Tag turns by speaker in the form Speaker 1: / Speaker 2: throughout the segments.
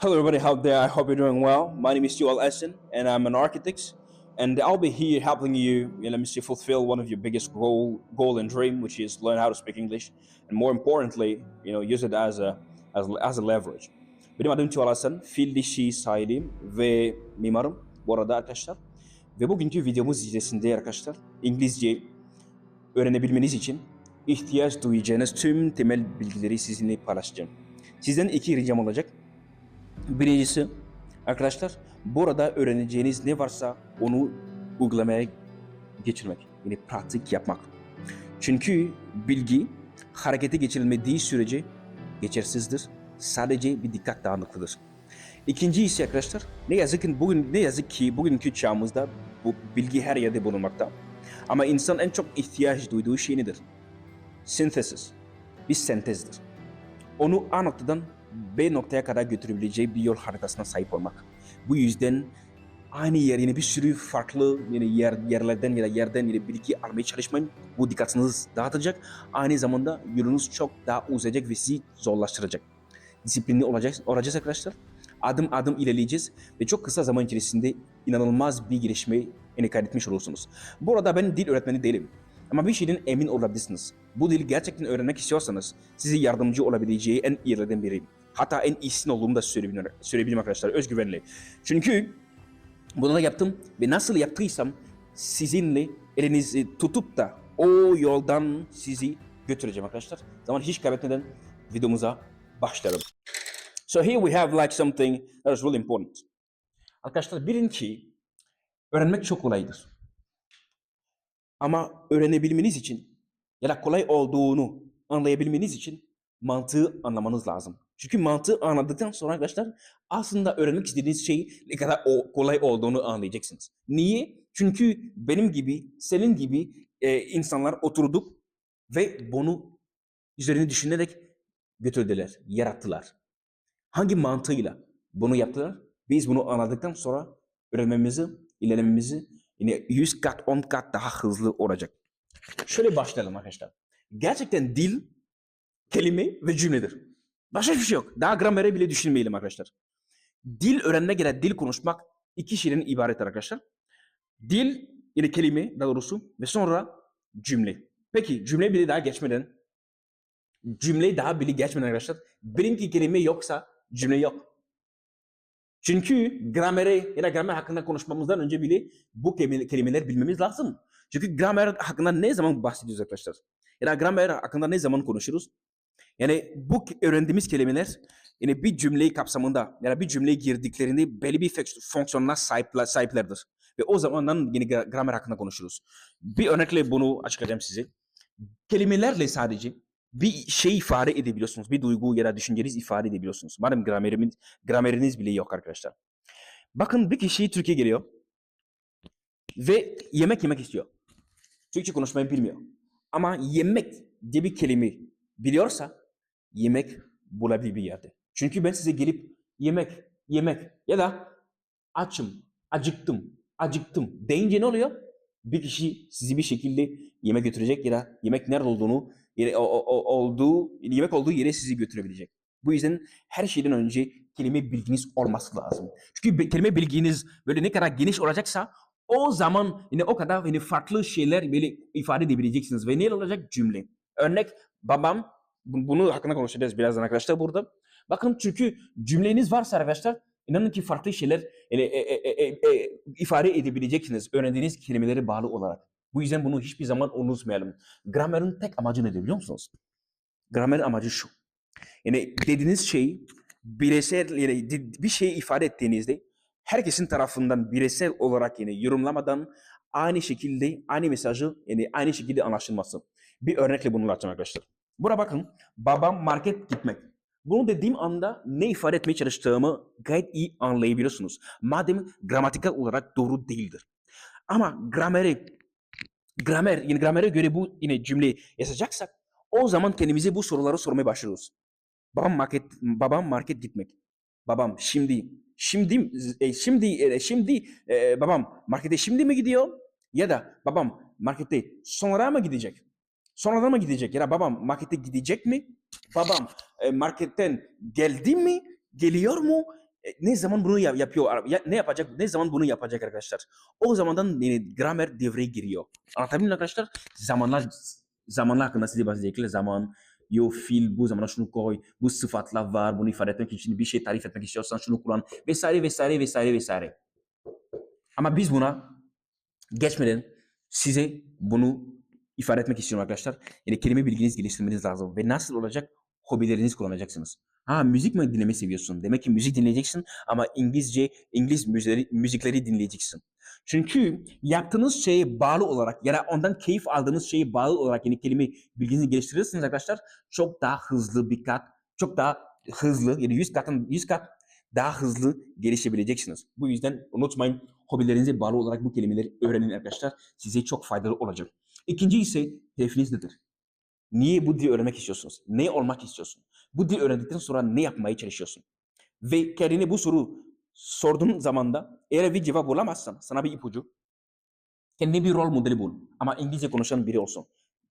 Speaker 1: Hello, everybody out there. I hope you're doing well. My name is Joel Essen, and I'm an architect. And I'll be here helping you, you know, let me see, fulfill one of your biggest goal, goal and dream, which is learn how to speak English, and more importantly, you know, use it as a as, as a leverage. Benim adım Tuğal Hasan, fil dişi sahibiyim ve mimarım bu arada arkadaşlar. Ve bugünkü videomuz içerisinde arkadaşlar İngilizce öğrenebilmeniz için ihtiyaç duyacağınız tüm temel bilgileri sizinle paylaşacağım. Sizden iki ricam olacak. Birincisi arkadaşlar burada öğreneceğiniz ne varsa onu uygulamaya geçirmek. Yani pratik yapmak. Çünkü bilgi harekete geçirilmediği sürece geçersizdir. Sadece bir dikkat dağınıklıdır. İkinci ise arkadaşlar ne yazık ki bugün ne yazık ki bugünkü çağımızda bu bilgi her yerde bulunmakta. Ama insan en çok ihtiyaç duyduğu şey nedir? Synthesis. Bir sentezdir. Onu A noktadan B noktaya kadar götürebileceği bir yol haritasına sahip olmak. Bu yüzden aynı yer yine bir sürü farklı yine yer, yerlerden ya da yerden yine bilgi almaya çalışmayın. Bu dikkatinizi dağıtacak. Aynı zamanda yolunuz çok daha uzayacak ve sizi zorlaştıracak. Disiplinli olacak, olacağız arkadaşlar. Adım adım ilerleyeceğiz ve çok kısa zaman içerisinde inanılmaz bir gelişmeyi yine kaydetmiş olursunuz. Bu arada ben dil öğretmeni değilim. Ama bir şeyden emin olabilirsiniz. Bu dili gerçekten öğrenmek istiyorsanız size yardımcı olabileceği en iyilerden biriyim. Hatta en iyisini olduğumu da söyleyebilirim, söyleyebilirim arkadaşlar. Özgüvenli. Çünkü bunu da yaptım ve nasıl yaptıysam sizinle elinizi tutup da o yoldan sizi götüreceğim arkadaşlar. Zaman hiç kaybetmeden videomuza başlayalım. So here we have like something that is really important. Arkadaşlar bilin ki öğrenmek çok kolaydır. Ama öğrenebilmeniz için ya da kolay olduğunu anlayabilmeniz için mantığı anlamanız lazım. Çünkü mantığı anladıktan sonra arkadaşlar aslında öğrenmek istediğiniz şey ne kadar o, kolay olduğunu anlayacaksınız. Niye? Çünkü benim gibi, senin gibi e, insanlar oturduk ve bunu üzerine düşünerek götürdüler, yarattılar. Hangi mantığıyla bunu yaptılar? Biz bunu anladıktan sonra öğrenmemizi, ilerlememizi yine 100 kat, 10 kat daha hızlı olacak. Şöyle başlayalım arkadaşlar. Gerçekten dil, kelime ve cümledir. Başka hiçbir şey yok. Daha gramere bile düşünmeyelim arkadaşlar. Dil öğrenmek ya da dil konuşmak iki şeyden ibaret arkadaşlar. Dil yine kelime daha doğrusu ve sonra cümle. Peki cümle bile daha geçmeden cümle daha bile geçmeden arkadaşlar bilin ki kelime yoksa cümle yok. Çünkü gramere ya gramer hakkında konuşmamızdan önce bile bu kelimeler bilmemiz lazım. Çünkü gramer hakkında ne zaman bahsediyoruz arkadaşlar? Ya gramer hakkında ne zaman konuşuruz? Yani bu öğrendiğimiz kelimeler yani bir cümleyi kapsamında ya da bir cümleye girdiklerinde belli bir fonksiyonuna sahipler, sahiplerdir. Ve o zamandan yine gramer hakkında konuşuruz. Bir örnekle bunu açıklayacağım size. Kelimelerle sadece bir şey ifade edebiliyorsunuz. Bir duygu ya da düşünceniz ifade edebiliyorsunuz. Madem gramerimiz, grameriniz bile yok arkadaşlar. Bakın bir kişi Türkiye geliyor ve yemek yemek istiyor. Türkçe konuşmayı bilmiyor. Ama yemek diye bir kelime biliyorsa yemek bulabilir bir yerde. Çünkü ben size gelip yemek, yemek ya da açım, acıktım, acıktım deyince ne oluyor? Bir kişi sizi bir şekilde yemek götürecek ya da yemek nerede olduğunu, yere, o, o, olduğu, yemek olduğu yere sizi götürebilecek. Bu yüzden her şeyden önce kelime bilginiz olması lazım. Çünkü kelime bilginiz böyle ne kadar geniş olacaksa o zaman yine o kadar yine farklı şeyler böyle ifade edebileceksiniz. Ve ne olacak? Cümle. Örnek babam bunu hakkında konuşacağız birazdan arkadaşlar burada. Bakın çünkü cümleniz varsa arkadaşlar inanın ki farklı şeyler e, e, e, e, ifade edebileceksiniz öğrendiğiniz kelimeleri bağlı olarak. Bu yüzden bunu hiçbir zaman unutmayalım. Gramerin tek amacı nedir biliyor musunuz? Gramerin amacı şu. Yani dediğiniz şey bireysel yani bir şey ifade ettiğinizde herkesin tarafından bireysel olarak yani yorumlamadan aynı şekilde aynı mesajı yani aynı şekilde anlaşılması. Bir örnekle bunu anlatacağım arkadaşlar. Buna bakın. Babam market gitmek. Bunu dediğim anda ne ifade etmeye çalıştığımı gayet iyi anlayabiliyorsunuz. Madem gramatikal olarak doğru değildir. Ama grameri, gramer, yine gramere göre bu yine cümleyi yazacaksak o zaman kendimize bu soruları sormaya başlıyoruz. Babam market, babam market gitmek. Babam şimdi, şimdi, e, şimdi, e, şimdi e, babam markete şimdi mi gidiyor? Ya da babam markete sonra mı gidecek? Sonradan mı gidecek? Ya babam markete gidecek mi? Babam e, marketten geldi mi? Geliyor mu? E, ne zaman bunu yap- yapıyor? Ya, ne yapacak? Ne zaman bunu yapacak arkadaşlar? O zamandan yani gramer devreye giriyor. Anlatabildim arkadaşlar? Zamanlar zamanlar hakkında size bahsedecekler. Zaman, yo fiil bu zamana şunu koy, bu sıfatlar var, bunu ifade etmek için bir şey tarif etmek istiyorsan şunu kullan vesaire vesaire vesaire vesaire. Ama biz buna geçmeden size bunu ifade etmek istiyorum arkadaşlar. Yani kelime bilginiz geliştirmeniz lazım. Ve nasıl olacak? Hobileriniz kullanacaksınız. Ha müzik mi dinlemeyi seviyorsun? Demek ki müzik dinleyeceksin ama İngilizce, İngiliz müzikleri, müzikleri dinleyeceksin. Çünkü yaptığınız şeye bağlı olarak ya da ondan keyif aldığınız şeye bağlı olarak yani kelime bilginizi geliştirirsiniz arkadaşlar. Çok daha hızlı bir kat, çok daha hızlı yani 100 katın 100 kat daha hızlı gelişebileceksiniz. Bu yüzden unutmayın hobilerinize bağlı olarak bu kelimeleri öğrenin arkadaşlar. Size çok faydalı olacak. İkinci ise hedefiniz nedir? Niye bu dili öğrenmek istiyorsunuz? Ne olmak istiyorsun? Bu dil öğrendikten sonra ne yapmaya çalışıyorsun? Ve kendine bu soru sorduğun zaman da eğer bir cevap bulamazsan sana bir ipucu. Kendine bir rol modeli bul. Ama İngilizce konuşan biri olsun.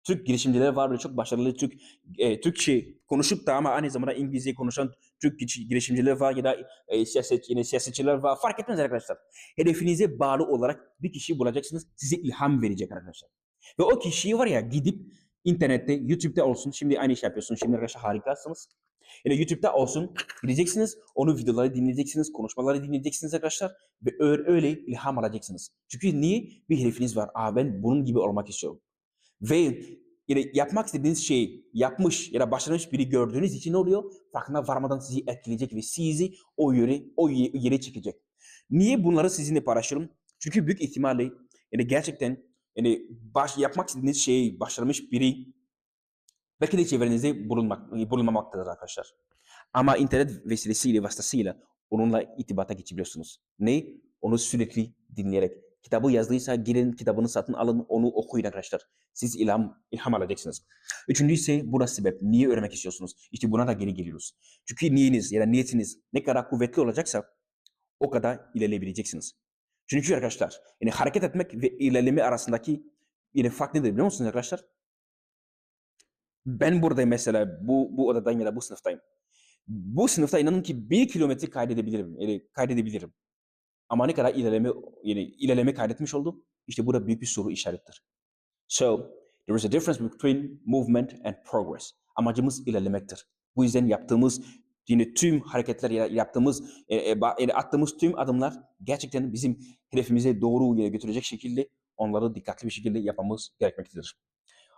Speaker 1: Türk girişimciler var ve çok başarılı Türk e, Türkçe konuşup da ama aynı zamanda İngilizce konuşan Türk giş- girişimciler var ya da e, siyaset, yine siyasetçiler var. Fark etmez arkadaşlar. Hedefinize bağlı olarak bir kişi bulacaksınız. Size ilham verecek arkadaşlar. Ve o kişiyi var ya gidip internette, YouTube'da olsun. Şimdi aynı iş yapıyorsunuz. Şimdi arkadaşlar harikasınız. Yani YouTube'da olsun. Gideceksiniz. Onun videoları dinleyeceksiniz. Konuşmaları dinleyeceksiniz arkadaşlar. Ve öyle, ilham alacaksınız. Çünkü niye? Bir hedefiniz var. Aa ben bunun gibi olmak istiyorum. Ve yani yapmak istediğiniz şeyi yapmış ya da başarmış biri gördüğünüz için ne oluyor? Farkına varmadan sizi etkileyecek ve sizi o yere, o ye- yere çekecek. Niye bunları sizinle paylaşıyorum? Çünkü büyük ihtimalle yani gerçekten yani baş, yapmak istediğiniz şeyi başarmış biri belki de çevrenizde bulunmak, bulunmamaktadır arkadaşlar. Ama internet vesilesiyle, vasıtasıyla onunla itibata geçebiliyorsunuz. Ne? Onu sürekli dinleyerek. Kitabı yazdıysa girin kitabını satın alın onu okuyun arkadaşlar. Siz ilham, ilham alacaksınız. Üçüncü ise bu da sebep. Niye öğrenmek istiyorsunuz? İşte buna da geri geliyoruz. Çünkü niyeniz ya da niyetiniz ne kadar kuvvetli olacaksa o kadar ilerleyebileceksiniz. Çünkü arkadaşlar yani hareket etmek ve ilerleme arasındaki yine fark nedir biliyor musunuz arkadaşlar? Ben buradayım mesela bu, bu odadayım ya da bu sınıftayım. Bu sınıfta inanın ki bir kilometre kaydedebilirim. Yani kaydedebilirim. Ama ne kadar ilerleme yani ilerleme kaydetmiş oldum? İşte bu da büyük bir soru işarettir. So, there is a difference between movement and progress. Amacımız ilerlemektir. Bu yüzden yaptığımız yine tüm hareketler yaptığımız e, e, yani attığımız tüm adımlar gerçekten bizim hedefimize doğru yere götürecek şekilde onları dikkatli bir şekilde yapmamız gerekmektedir.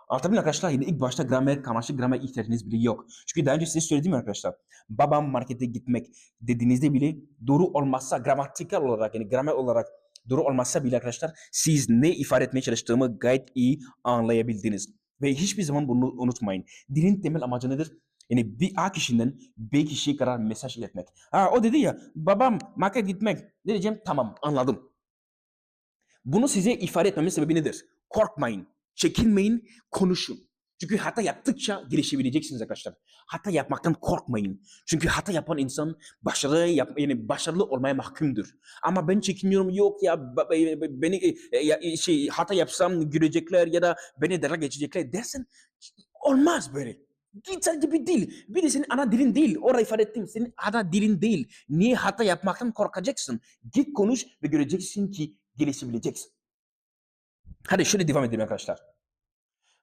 Speaker 1: Anlatabildim arkadaşlar? Yine ilk başta gramer, karmaşık gramer ihtiyacınız bile yok. Çünkü daha önce size söyledim arkadaşlar. Babam markete gitmek dediğinizde bile doğru olmazsa gramatikal olarak yani gramer olarak doğru olmazsa bile arkadaşlar siz ne ifade etmeye çalıştığımı gayet iyi anlayabildiniz. Ve hiçbir zaman bunu unutmayın. Dilin temel amacı nedir? Yani bir A kişiden B kişiye kadar mesaj iletmek. Ha o dedi ya babam market gitmek. Ne diyeceğim? Tamam anladım. Bunu size ifade etmemin sebebi nedir? Korkmayın, çekinmeyin, konuşun. Çünkü hata yaptıkça gelişebileceksiniz arkadaşlar. Hata yapmaktan korkmayın. Çünkü hata yapan insan başarılı yap, yani başarılı olmaya mahkumdur. Ama ben çekiniyorum yok ya beni e, ya, şey hata yapsam gülecekler ya da beni dalga geçecekler dersen olmaz böyle. Git sadece bir dil. Bir de senin ana dilin değil. Orada ifade ettim. Senin ana dilin değil. Niye hata yapmaktan korkacaksın? Git konuş ve göreceksin ki gelişebileceksin. Hadi şöyle devam edelim arkadaşlar.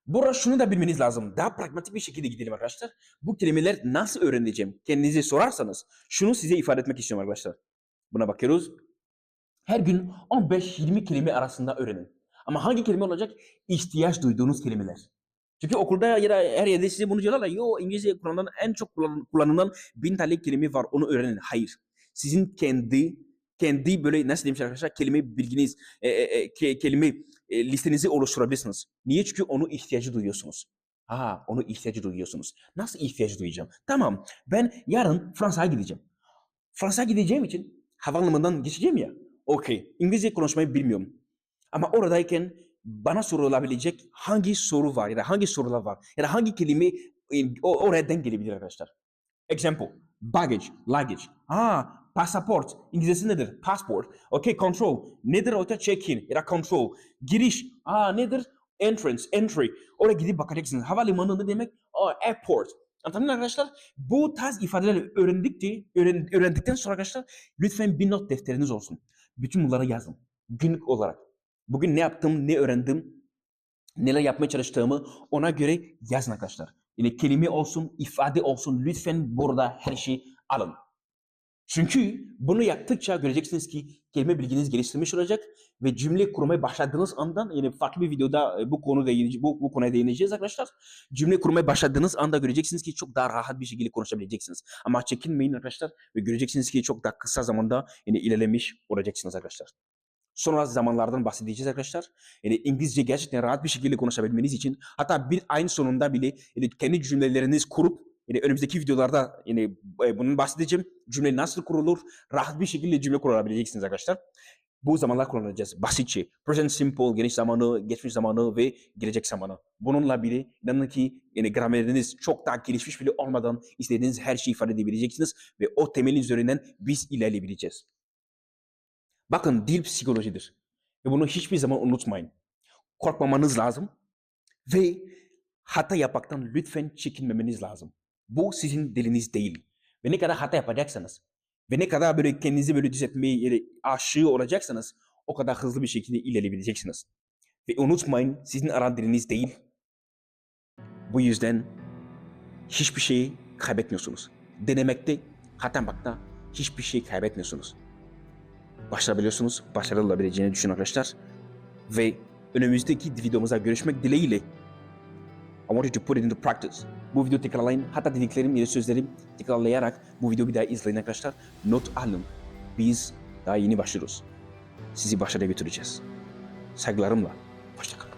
Speaker 1: Burada şunu da bilmeniz lazım. Daha pragmatik bir şekilde gidelim arkadaşlar. Bu kelimeler nasıl öğreneceğim? Kendinize sorarsanız şunu size ifade etmek istiyorum arkadaşlar. Buna bakıyoruz. Her gün 15-20 kelime arasında öğrenin. Ama hangi kelime olacak? İhtiyaç duyduğunuz kelimeler. Çünkü okulda da her yerde size bunu diyorlar. Yo İngilizce kullanılan en çok kullan- kullanılan bin tane kelime var. Onu öğrenin. Hayır. Sizin kendi kendi böyle nasıl diyeyim arkadaşlar kelime bilginiz, e, e, e, ke- kelime e, listenizi oluşturabilirsiniz. Niye? Çünkü onu ihtiyacı duyuyorsunuz. Ha, onu ihtiyacı duyuyorsunuz. Nasıl ihtiyacı duyacağım? Tamam, ben yarın Fransa'ya gideceğim. Fransa'ya gideceğim için havaalanından geçeceğim ya. Okey, İngilizce konuşmayı bilmiyorum. Ama oradayken bana sorulabilecek hangi soru var ya da hangi sorular var ya da hangi kelime e, o- oraya denk gelebilir arkadaşlar. Example, baggage, luggage. Ah, pasaport. İngilizcesi nedir? Passport. Okay, control. Nedir orada check-in ya da control. Giriş. Ah, nedir? Entrance, entry. Oraya gidip bakacaksınız. Havalimanı ne demek? Oh, airport. Anladın mı arkadaşlar? Bu tarz ifadeleri öğrendikçe, öğren, öğrendikten sonra arkadaşlar lütfen bir not defteriniz olsun. Bütün bunları yazın. Günlük olarak. Bugün ne yaptım, ne öğrendim, neler yapmaya çalıştığımı ona göre yazın arkadaşlar. Yani kelime olsun, ifade olsun lütfen burada her şeyi alın. Çünkü bunu yaptıkça göreceksiniz ki kelime bilginiz geliştirmiş olacak ve cümle kurmaya başladığınız andan yani farklı bir videoda e, bu konu değineceğiz, bu, bu konuya değineceğiz arkadaşlar. Cümle kurmaya başladığınız anda göreceksiniz ki çok daha rahat bir şekilde konuşabileceksiniz. Ama çekinmeyin arkadaşlar ve göreceksiniz ki çok daha kısa zamanda yani ilerlemiş olacaksınız arkadaşlar. Sonra zamanlardan bahsedeceğiz arkadaşlar. Yani İngilizce gerçekten rahat bir şekilde konuşabilmeniz için hatta bir ayın sonunda bile yani kendi cümleleriniz kurup yani önümüzdeki videolarda yani e, bunun bahsedeceğim. Cümle nasıl kurulur? Rahat bir şekilde cümle kurabileceksiniz arkadaşlar. Bu zamanlar kullanacağız. Basitçe. Present simple, geniş zamanı, geçmiş zamanı ve gelecek zamanı. Bununla bile inanın ki yani grameriniz çok daha gelişmiş bile olmadan istediğiniz her şeyi ifade edebileceksiniz ve o temelin üzerinden biz ilerleyebileceğiz. Bakın dil psikolojidir. Ve bunu hiçbir zaman unutmayın. Korkmamanız lazım. Ve hata yapmaktan lütfen çekinmemeniz lazım. Bu sizin diliniz değil. Ve ne kadar hata yapacaksanız ve ne kadar böyle kendinizi böyle düzeltmeye yani aşığı olacaksanız o kadar hızlı bir şekilde ilerleyebileceksiniz. Ve unutmayın sizin ana diliniz değil. Bu yüzden hiçbir şeyi kaybetmiyorsunuz. Denemekte, hata yapmakta hiçbir şey kaybetmiyorsunuz başarabiliyorsunuz. Başarılı olabileceğini düşünün arkadaşlar. Ve önümüzdeki videomuzda görüşmek dileğiyle I want you to put it into practice. Bu videoyu tekrarlayın. Hatta dediklerim ya sözlerim tekrarlayarak bu videoyu bir daha izleyin arkadaşlar. Not alın. Biz daha yeni başlıyoruz. Sizi başarıya götüreceğiz. Saygılarımla. Hoşçakalın.